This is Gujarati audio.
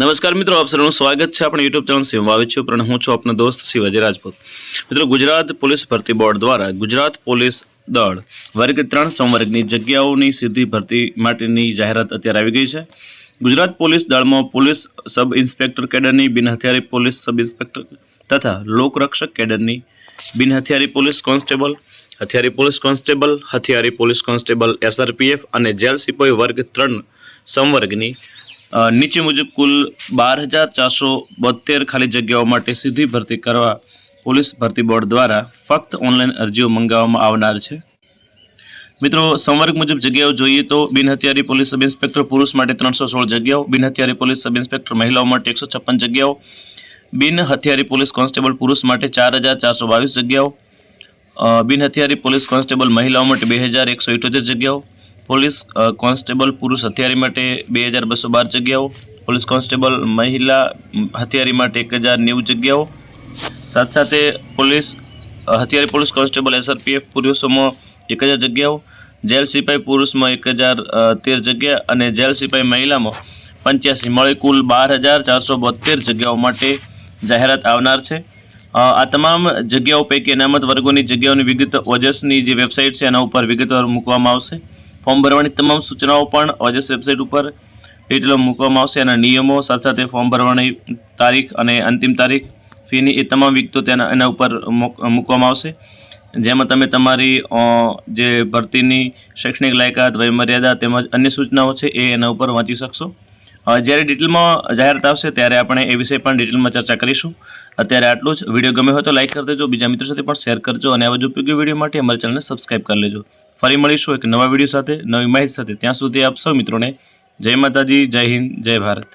નમસ્કાર મિત્રો, આપ સૌનું સ્વાગત છે આપણે યુટ્યુબ ચેનલ સેવા છું પણ હું છું આપનો દોસ્ત શિવાજી રાજપૂત. મિત્રો, ગુજરાત પોલીસ ભરતી બોર્ડ દ્વારા ગુજરાત પોલીસ દળ વર્ગ ત્રણ સંવર્ગની જગ્યાઓની સીધી ભરતી માટેની જાહેરાત અત્યારે આવી ગઈ છે. ગુજરાત પોલીસ દળમાં પોલીસ સબ ઇન્સ્પેક્ટર કેડરની બિન હથિયારી પોલીસ સબ ઇન્સ્પેક્ટર તથા લોકરક્ષક કેડરની બિન હથિયારી પોલીસ કોન્સ્ટેબલ, હથિયારી પોલીસ કોન્સ્ટેબલ, હથિયારી પોલીસ કોન્સ્ટેબલ એસઆરપીએફ અને જેલ સિપાઈ વર્ગ ત્રણ સંવર્ગની નીચે મુજબ કુલ બાર હજાર ચારસો બોતેર ખાલી જગ્યાઓ માટે સીધી ભરતી કરવા પોલીસ ભરતી બોર્ડ દ્વારા ફક્ત ઓનલાઈન અરજીઓ મંગાવવામાં આવનાર છે. મિત્રો, સંવર્ગ મુજબ જગ્યાઓ જોઈએ તો બિન હથિયારી પોલીસ સબ ઇન્સ્પેક્ટર પુરુષ માટે ત્રણસો સોળ જગ્યાઓ બિનહત્યારી પોલીસ સબ ઇન્સ્પેક્ટર મહિલાઓ માટે એકસો છપ્પન જગ્યાઓ બિન હથિયારી પોલીસ કોન્સ્ટેબલ પુરુષ માટે ચાર હજાર ચારસો બાવીસ જગ્યાઓ બિન હથિયારી પોલીસ કોન્સ્ટેબલ મહિલાઓ માટે બે હજાર એકસો ઇઠોતેર જગ્યાઓ પોલીસ કોન્સ્ટેબલ પુરુષ હથિયારી માટે બે હજાર બસો બાર જગ્યાઓ, પોલીસ કોન્સ્ટેબલ મહિલા હથિયારી માટે એક હજાર નેવું જગ્યાઓ. સાથે સાથે પોલીસ હથિયારી પોલીસ કોન્સ્ટેબલ એસઆરપીએફ પુરુષોમાં એક હજાર જગ્યાઓ, જેલ સિપાઈ પુરુષમાં એક હજાર તેર જગ્યા અને જેલ સિપાઈ મહિલામાં પંચ્યાસી. મળી કુલ બાર હજાર ચારસો બોતેર જગ્યાઓ માટે જાહેરાત આવનાર છે. આ તમામ જગ્યાઓ પૈકી અનામત વર્ગોની જગ્યાઓની વિગત ઓજસની જે વેબસાઇટ છે, એના ઉપર વિગતવાર મૂકવામાં આવશે. ફોર્મ ભરવાની તમામ સૂચનાઓ પણ ઓજસ વેબસાઇટ ઉપર ડિટેલો મૂકવામાં આવશે અને નિયમો સાથે સાથે ફોર્મ ભરવાની તારીખ અને અંતિમ તારીખ, ફીની એ તમામ વિગતો તેના એના ઉપર મૂક- મૂકવામાં આવશે. જેમાં તમે તમારી જે ભરતીની શૈક્ષણિક લાયકાત વયમર્યાદા તેમજ અન્ય સૂચનાઓ છે એ એના ઉપર વાંચી શકશો. જ્યારે ડિટેલમાં જાહેરાત આવશે ત્યારે આપણે એ વિશે પણ ડિટેલમાં ચર્ચા કરીશું. અત્યારે આટલું જ. વીડિયો ગમે હોય તો લાઈક કરી દેજો, બીજા મિત્રો સાથે પણ શેર કરજો અને આવા જ ઉપયોગી વીડિયો માટે અમારી ચેનલને સબસ્ક્રાઈબ કરી લેજો. ફરી મળીશું એક નવા વીડિયો સાથે, નવી માહિતી સાથે. ત્યાં સુધી આપ સૌ મિત્રોને જય માતાજી, જય હિન્દ, જય ભારત.